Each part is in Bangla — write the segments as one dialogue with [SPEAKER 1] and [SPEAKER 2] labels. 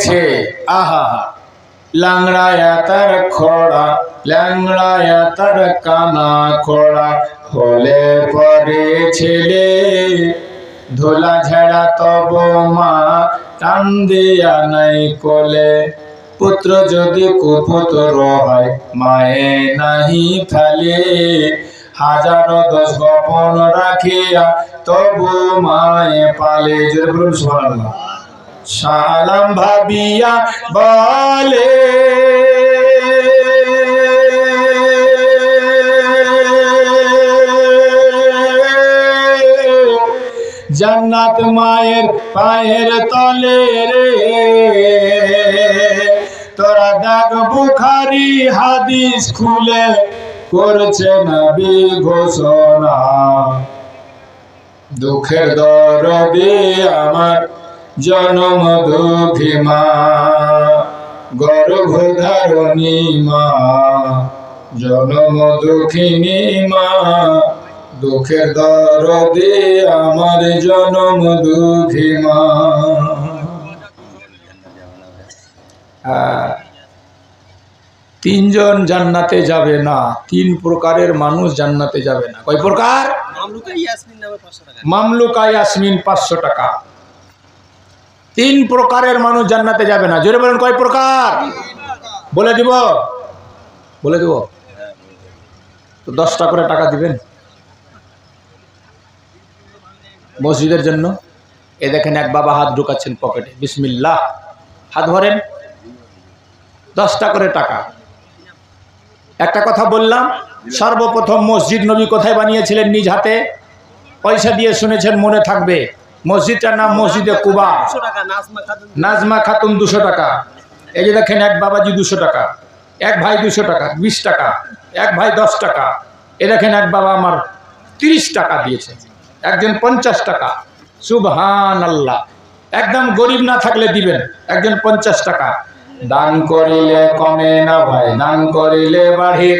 [SPEAKER 1] গেছে। আহা লাংড়ায়া তার খোড়া, ল্যাংড়ায়া তার কানা খোড়া, হলে পরে ছেলে। ধোলা ঝেড়া তব মা, টান দিয়া নাই কোলে। পুত্র যদি কুপুত্র হয় মায়ে নাহি ফেলে হাজারো দশ গোপন রাখিয়া তবু মায়ে পালে। জোরে বলুন, সুবহানাল্লাহ। সালাম ভাবিয়া বলে। জান্নাত মায়ের পায়ের তলে রে। তোরা দেখ বুখারি হাদিস খুলে করছে নবী ঘোষণা। দুঃখের দরদে আমার জনম দুঃখী মা গর্ভধারণী মা জনম দুঃখিনী মা দুঃখের দরদে আমার জনম দুঃখী মা হ্যাঁ। তিনজন জান্নাতে যাবে না তিন প্রকারের মানুষ জান্নাতে যাবে না। কয় প্রকার?
[SPEAKER 2] মামলুকা ইয়াসমিন পাঁচশো টাকা
[SPEAKER 1] মামলুকা ইয়াসমিন পাঁচশো টাকা তিন প্রকারের মানুষ জান্নাতে যাবে না। জোরে বলেন, কয় প্রকার? বলে দিব। বলে দিব। তো দশটা করে টাকা দিবেন। মসজিদের জন্য। এ দেখেন, এক বাবা হাত ঢুকাচ্ছেন পকেটে। বিসমিল্লাহ। হাত ভরেন। দশটা করে টাকা। একটা কথা বললাম, সর্বপ্রথম মসজিদ নবী কোথায় বানিয়েছিলেন নিজ হাতে? পয়সা দিয়ে শুনেছেন, মনে থাকবে। মসজিদটার নাম মসজিদে কুবা।
[SPEAKER 2] নাজমা খাতুন
[SPEAKER 1] দুশো টাকা। এই যে দেখেন, এক বাবাজি দুশো টাকা, এক ভাই দুশো টাকা, বিশ টাকা, এক ভাই দশ টাকা। এ দেখেন, এক বাবা আমার তিরিশ টাকা দিয়েছে, একজন পঞ্চাশ টাকা। সুবহান আল্লাহ একদম গরিব না থাকলে দিবেন, একজন পঞ্চাশ টাকা। দান করিলে কমে না ভাই, দান করিলে বাড়ে।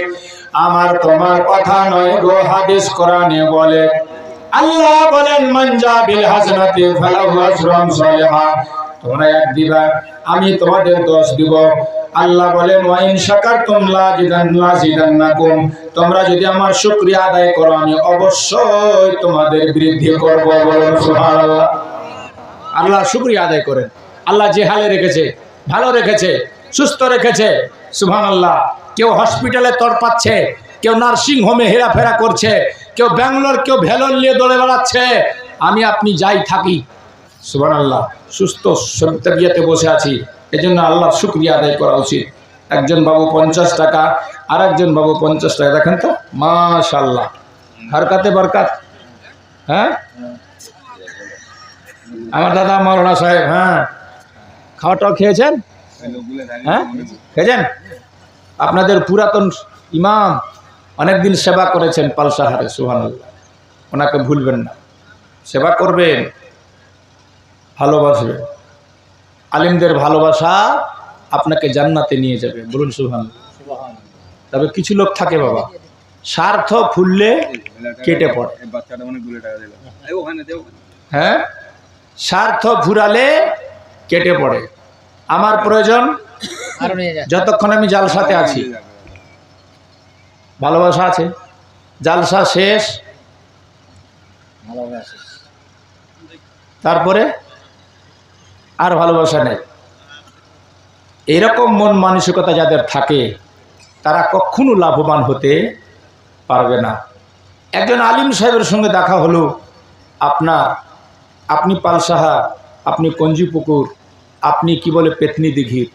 [SPEAKER 1] আমার তোমার কথা নয় গো, হাদিস কোরআনে বলে। আল্লাহ বলেন মঞ্জা বিল হাসনাতি ফালাহু আশরাম সালিহা। তোমরা এক দিবা, আমি তোমাদের দশ দিব। আল্লাহ বলেন ওয়াইন শাকারতুম লাজিদান্না জিদান্নাকুম তোমরা যদি আমার শুকরিয়া আদায় করো, আমি অবশ্যই তোমাদের বৃদ্ধি করব। বলুন, সুবহানাল্লাহ। আল্লাহ শুকরিয়া আদায় করেন। আল্লাহ যে হালে রেখেছে, ভালো রেখেছে, সুস্থ রেখেছে সুবহান আল্লাহ কেউ হসপিটালে তড়পাচ্ছে, কেউ নার্সিং হোমে হেরাফেরা করছে কেউ ব্যাঙ্গালোর, কেউ ভেলোর নিয়ে দৌড়ে বেড়াচ্ছে। আমি আপনি যাই থাকি। সুবহান আল্লাহ সুস্থ তবিয়াতে বসে আছি। এজন্য আল্লাহ শুক্রিয়া আদায় করা উচিত। একজন বাবু পঞ্চাশ টাকা আর একজন বাবু পঞ্চাশ টাকা। দেখেন তো মাশাল্লাহ হারকাতে বরকাত। হ্যাঁ? আমার দাদা মৌলানা সাহেব হ্যাঁ। খাওয়াটাও খেয়েছেন? হ্যাঁ? খেয়েছেন? আপনাদের পুরাতন ইমাম। অনেকদিন সেবা করেছেন পালসাহারে সুহান ওনাকে ভুলবেন না। সেবা করবেন ভালোবাসবেন। আলিমদের ভালোবাসা আপনাকে জান্নাতে নিয়ে যাবে। বলুন সুহান তবে কিছু লোক থাকে বাবা স্বার্থ ফুললে কেটে পড়ে। হ্যাঁ? স্বার্থ ফুরালে কেটে পড়ে। আমার প্রয়োজন যতক্ষণ আমি জালসাতে আছি। ভালোবাসা আছে। জালসা শেষ। তারপরে আর ভালোবাসা নেই। এরকম মন মানসিকতা যাদের থাকে, তারা কখনো লাভবান হতে পারবে না। একজন আলিম সাহেবের সঙ্গে দেখা হলো, আপনার, আপনি পালসাহা, আপনি কঞ্জি পুকুর আপনি কি বলে পেতনি দিঘির।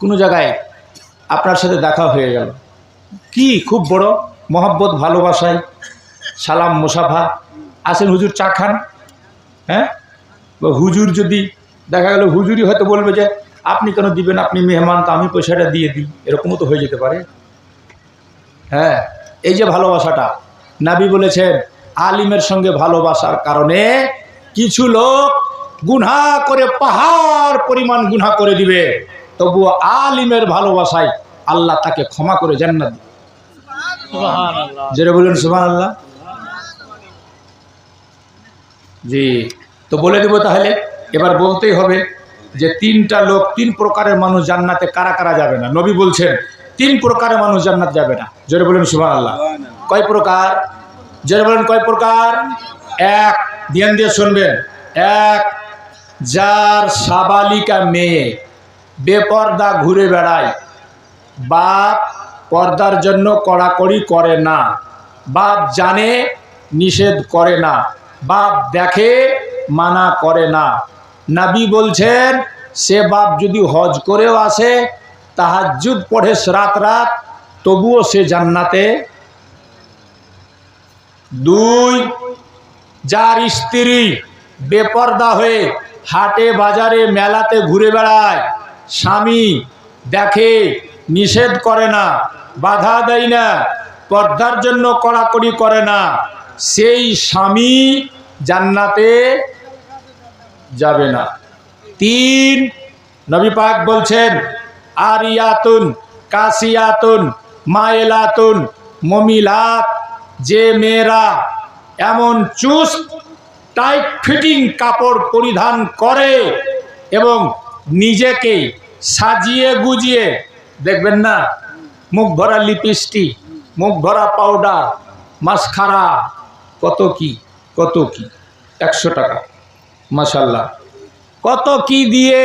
[SPEAKER 1] কোনো জায়গায় আপনার সাথে দেখা হয়ে গেল। কি? খুব বড় মহব্বত, ভালোবাসায়। সালাম মুসাফা। আসেন হুজুর চা খান। হ্যাঁ? হুজুর যদি দেখা গেল, হুজুরই হয়তো বলবে যে, আপনি কেন দিবেন? আপনি মেহমান, তো আমি পয়সাটা দিয়ে দিই। এরকমও তো হয়ে যেতে পারে। হ্যাঁ? এই যে ভালোবাসাটা, নাবি বলেছেন, আলিমের সঙ্গে ভালোবাসার কারণে কিছু লোক গুনহা করে, পাহাড় পরিমাণ গুনহা করে দিবে। তবু আলিমের ভালোবাসায় আল্লাহ তাকে ক্ষমা করে জান্নাত যেটা বললেন সুমান আল্লাহ জি তো বলে দেবো তাহলে এবার বলতেই হবে যে তিনটা লোক তিন প্রকারের মানুষ জান্নাতে কারা কারা যাবে না? নবী বলছেন তিন প্রকারের মানুষ জান্নাত যাবে না। জোরে বলেন সুবহান আল্লাহ কয় প্রকার? জোরে বলেন কয় প্রকার? এক ধ্যান দিয়ে শুনবেন। এক যার সাবালিকা মেয়ে। বেপর্দা ঘুরে বেড়ায়। বাপ পর্দার জন্য কড়াকড়ি করে না। বাপ জানে, নিষেধ করে না। বাপ দেখে, মানা করে না। নাবি বলছেন, সে বাপ যদি হজ করেও আসে, তাহাজ্জুদ পড়ে রাত রাত, তবুও সে জান্নাতে। দুই, যার স্ত্রী বেপর্দা হয়ে হাটে বাজারে মেলাতে ঘুরে বেড়ায় স্বামী দেখে নিষেধ করে না, বাধা দেয় না, পর্দার জন্য কড়াকড়ি করে না, সেই স্বামী জান্নাতে যাবে না। তিন, নবী পাক বলছেন, আরিয়াতুন, কাসিয়াতুন, মায়েলাতুন, মমিলাত, যে মেয়েরা এমন চুস্ট টাইট ফিটিং কাপড় পরিধান করে এবং নিজেকে সাজিয়ে গুজিয়ে, দেখবেন না, মুখ ভরা লিপস্টিক, মুখ ভরা পাউডার মাস্কারা কত কি কত কি, একশো টাকা মাসাল্লাহ কত কি দিয়ে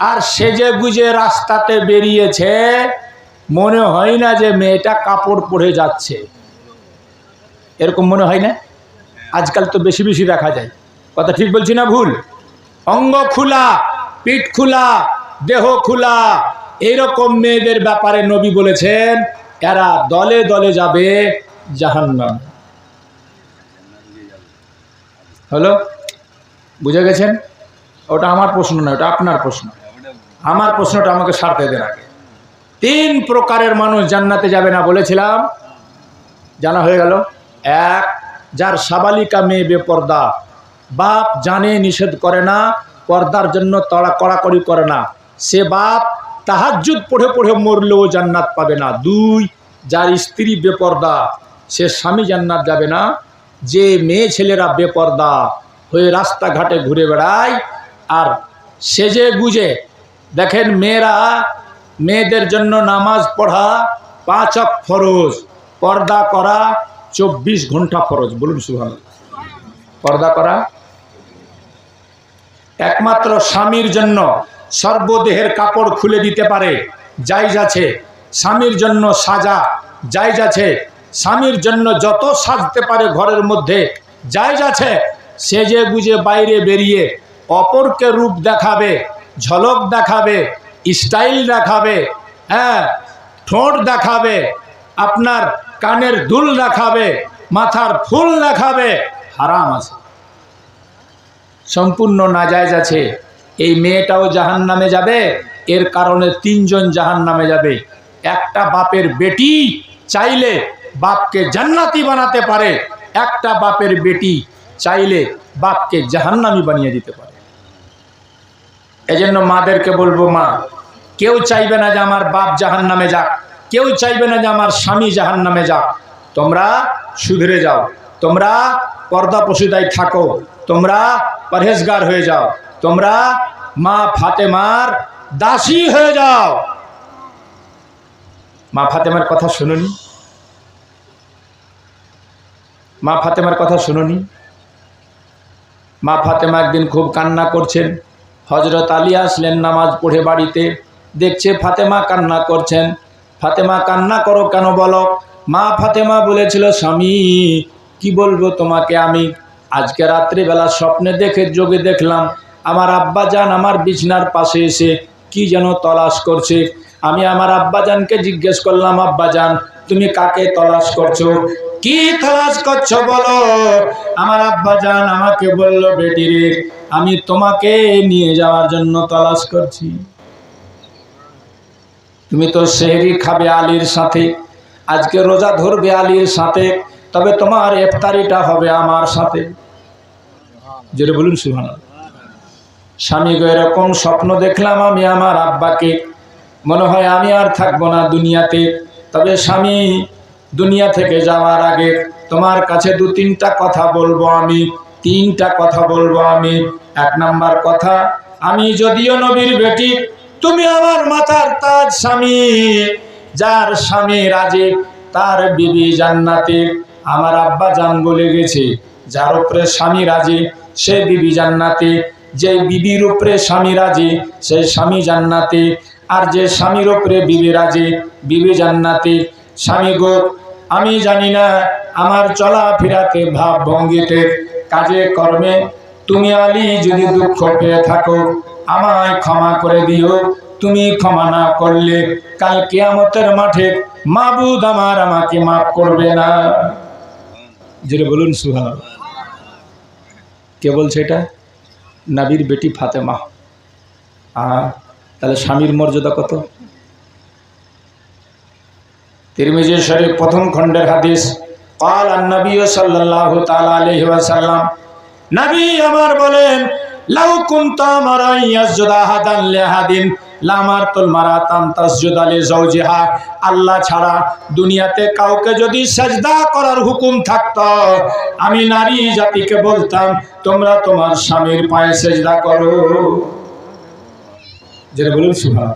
[SPEAKER 1] আর সেজে গুজে রাস্তাতে বেরিয়েছে, মনে হয় না যে মেয়েটা কাপড় পরে যাচ্ছে। এরকম মনে হয় না? আজকাল তো বেশি বেশি দেখা যায়। কথা ঠিক বলছি না ভুল? অঙ্গ খোলা। পিঠ খোলা, দেহ খোলা। এইরকম মেয়েদের ব্যাপারে নবী বলেছেন, এরা দলে দলে যাবে জাহান্নাম। হলো বুঝে গেছেন? ওটা আমার প্রশ্ন নয়, ওটা আপনার প্রশ্ন। আমার প্রশ্নটা আমাকে সারতে দেন আগে। তিন প্রকারের মানুষ জান্নাতে যাবে না বলেছিলাম। জানা হয়ে গেল? এক, যার সাবালিকা মেয়ে বেপর্দা। বাপ জানে, নিষেধ করে না। পর্দার জন্য তড়া কড়াকড়ি করে না। সে বাপ তাহাজ্জুদ পড়ে পড়ে মরলেও জান্নাত পাবে না। দুই, যার স্ত্রী বেপর্দা, সে স্বামী জান্নাত যাবে না। যে মেয়ে ছেলেরা বেপর্দা হয়ে রাস্তাঘাটে ঘুরে বেড়ায়, আর সেজে গুজে দেখেন মেয়েরা মেয়েদের জন্য নামাজ পড়া পাঁচক ফরজ, পর্দা করা চব্বিশ ঘণ্টা ফরজ। বলুন সুভান পর্দা করা একমাত্র স্বামীর জন্য সর্বদেহের কাপড় খুলে দিতে পারে, জায়জ আছে। স্বামীর জন্য সাজা, জায়জ আছে। স্বামীর জন্য যত সাজতে পারে ঘরের মধ্যে, জায়জ আছে। সেজে গুজে বাইরে বেরিয়ে অপরকে রূপ দেখাবে, ঝলক দেখাবে, স্টাইল দেখাবে হ্যাঁ ঠোঁট দেখাবে, আপনার কানের দুল দেখাবে, মাথার ফুল দেখাবে, হারাম আছে। সম্পূর্ণ নাজায়জ আছে। এই মেয়েটাও জাহান নামে যাবে, এর কারণে তিনজন জাহান নামে যাবে। একটা বাপের বেটি চাইলে বাপকে জান্নাতি বানাতে পারে, একটা বাপের বেটি চাইলে বাপকে জাহান্নামি বানিয়ে দিতে পারে। এজন্য মাদেরকে বলব, মা, কেউ চাইবে না যে আমার বাপ জাহান নামে যাক, কেউ চাইবে না যে আমার স্বামী জাহান নামে যাক। তোমরা সুধরে যাও। তোমরা পর্দা পশুদায় থাকো, তোমরা পরহেজগার হয়ে যাও, তোমরা মা ফাতেমার দাসী হয়ে যাও। মা ফাতেমার কথা শুনুনি। মা ফাতেমার কথা শুনুনি। মা ফাতেমা একদিন খুব কান্না করছেন। হজরত আলী আসলেন নামাজ পড়ে বাড়িতে। দেখছে ফাতেমা কান্না করছেন। ফাতেমা কান্না করো কেন বলো? মা ফাতেমা বলেছিল, স্বামী কি বলব তোমাকে? আমি আজকে রাত্রিবেলা স্বপ্নে দেখে যোগে দেখলাম, আমার আব্বা যান আমার বিছনার পাশে এসে কি যেন তলাশ করছে। আমি আমার আব্বাজানকে জিজ্ঞেস করলাম, আব্বাজান, তুমি কাকে তলাশ করছ? কি তলাশ করছ বলো? আমার আব্বাজান আমাকে বলল, বেটি রে, আমি তোমাকে নিয়ে যাওয়ার জন্য তলাশ করছি। তুমি তো সেহরি খাবে আলীর সাথে, আজকে রোজা ধরবে আলীর সাথে তবে তোমার ইফতারিটা হবে আমার সাথে। যেটা বলুন সুহান স্বামী গো, এরকম স্বপ্ন দেখলাম আমি আমার আব্বাকে। মনে হয় আমি আর থাকব না দুনিয়াতে। তবে স্বামী, দুনিয়া থেকে যাওয়ার আগে তোমার কাছে দু তিনটা কথা বলব আমি। তিনটা কথা বলব আমি। এক নাম্বার কথা, আমি যদিও নবীর বেটি, তুমি আমার মাথার তাজ স্বামী। যার স্বামী রাজে, তার বিবি জান্নাতে। আমার আব্বা জান বলে গেছে, যার উপরে স্বামী রাজে, সে বিবি জান্নাতে। যে বিবির উপরে স্বামী রাজে, সেই স্বামী জান্নাতে। আর যে স্বামীর উপরে বিবি রাজে, বিবি জান্নাতে। স্বামী গো, আমি জানি না আমার চলাফেরাতে ভাব ভঙ্গিতে কাজে কর্মে। তুমি আলী, যদি দুঃখ পেয়ে থাকো, আমায় ক্ষমা করে দিও। তুমি ক্ষমা না করলে কাল কেয়ামতের মাঠে মাবুদ আমার আমাকে মাফ করবে না। যেটা বলুন সুহান কে বলছে এটা নাবির বেটি ফাতেমা আ তাহলে স্বামীর মর্যাদা কত তিরমিজি শরীফ প্রথম খণ্ডের হাদিস قال النبي صلى الله تعالى عليه وسلم নবী আমার বলেন লাউ কুনতু আমারা ইয়াসজুদা হাদান লিহাদিন লামারতুল মারাতাম তাসজুদা লি যাওজিহা আল্লাহ ছাড়া দুনিয়াতে কাউকে যদি সেজদা করার হুকুম থাকতো, আমি নারী জাতিকে বলতাম, তোমরা তোমার স্বামীর পায়ে সেজদা করো। যেটা বলুন সুবহান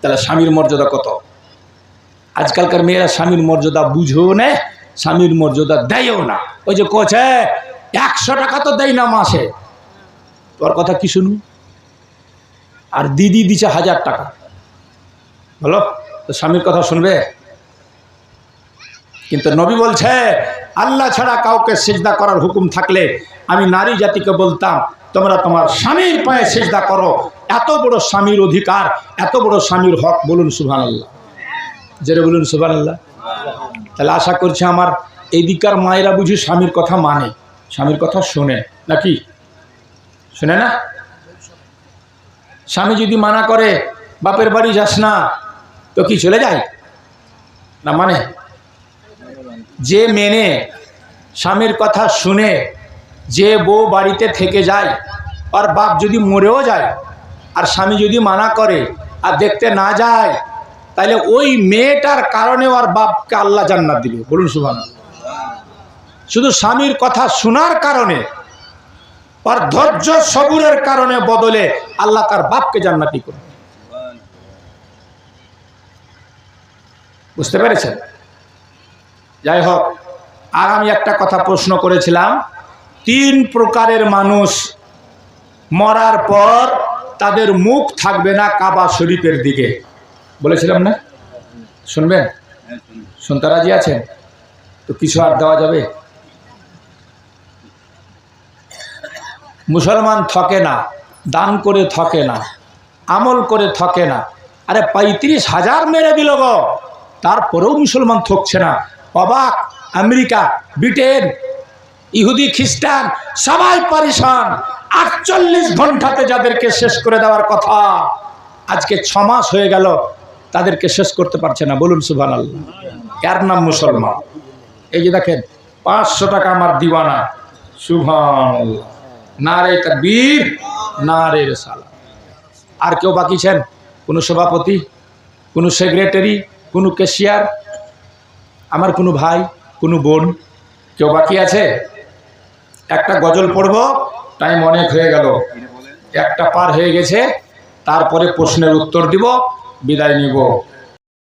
[SPEAKER 1] তাহলে স্বামীর মর্যাদা কত? আজকালকার মেয়েরা স্বামীর মর্যাদা বুঝেও না, স্বামীর মর্যাদা দেয়ও না। ওই যে কোচে একশো টাকা তো দেয় না মাসে। তোর কথা কি শুনু আর দিদি দিছে হাজার টাকা। বলো, তো স্বামীর কথা শুনবে? কিন্তু নবী বলছে, আল্লাহ ছাড়া কাউকে সেজদা করার হুকুম থাকলে আমি নারী জাতিকে বলতাম, তোমরা তোমার স্বামীর পায়ে সেজদা করো। এত বড় স্বামীর অধিকার, এত বড় স্বামীর হক, বলুন সুভান আল্লাহ জেরে বলুন সুভান আল্লাহ তাহলে আশা করছি আমার এদিকার মায়েরা বুঝি স্বামীর কথা মানে স্বামীর কথা শোনে, নাকি? শোনে না? স্বামী যদি মানা করে, বাপের বাড়ি যাস না, তো কি চলে যায়? না মানে? যে মেনে স্বামীর কথা শুনে যে বউ বাড়িতে থেকে যায়, আর বাপ যদি মরেও যায়, আর স্বামী যদি মানা করে আর দেখতে না যায় তাহলে ওই মেয়েটার কারণে ওর বাপকে আল্লাহ জান্নাত দিবে। বলুন সুভান শুধু স্বামীর কথা শোনার কারণে আর ধৈর্য সবুরের কারণে বদলে আল্লাহ তার বাপকে জান্নাতি করবে। বুঝতে পেরেছেন? যাই হোক, আর আমি একটা কথা প্রশ্ন করেছিলাম। তিন প্রকারের মানুষ মরার পর তাদের মুখ থাকবে না কাবা শরীফের দিকে। বলেছিলাম না? শুনবেন? শুনতে রাজি আছেন? তো কিছু আর দেওয়া যাবে? মুসলমান থকে না, দান করে থকে না, আমল করে থকে না। আরে পঁয়ত্রিশ হাজার মেরে দিল গো। তারপরেও মুসলমান থকছে না। অবাক, আমেরিকা, ব্রিটেন, ইহুদি, খ্রিস্টান, সবাই পারিশান। আটচল্লিশ ঘন্টাতে যাদেরকে শেষ করে দেওয়ার কথা, আজকে ছ মাস হয়ে গেল, তাদেরকে শেষ করতে পারছে না। বলুন সুভান আল্লাহ এর নাম মুসলমান? এই যে দেখেন, পাঁচশো টাকা আমার দিওয়ানা। সুভান না রে বীর না রে সালা আর কেউ বাকি ছেন কোনো সভাপতি, কোনো সেক্রেটারি, কোনো ক্যাশিয়ার? আমার কোনো ভাই, কোনো বোন, কেউ বাকি আছে? একটা গজল পড়ব, টাইম অনেক হয়ে গেল। একটা পার হয়ে গেছে, তারপরে প্রশ্নের উত্তর দিব, বিদায় নিব।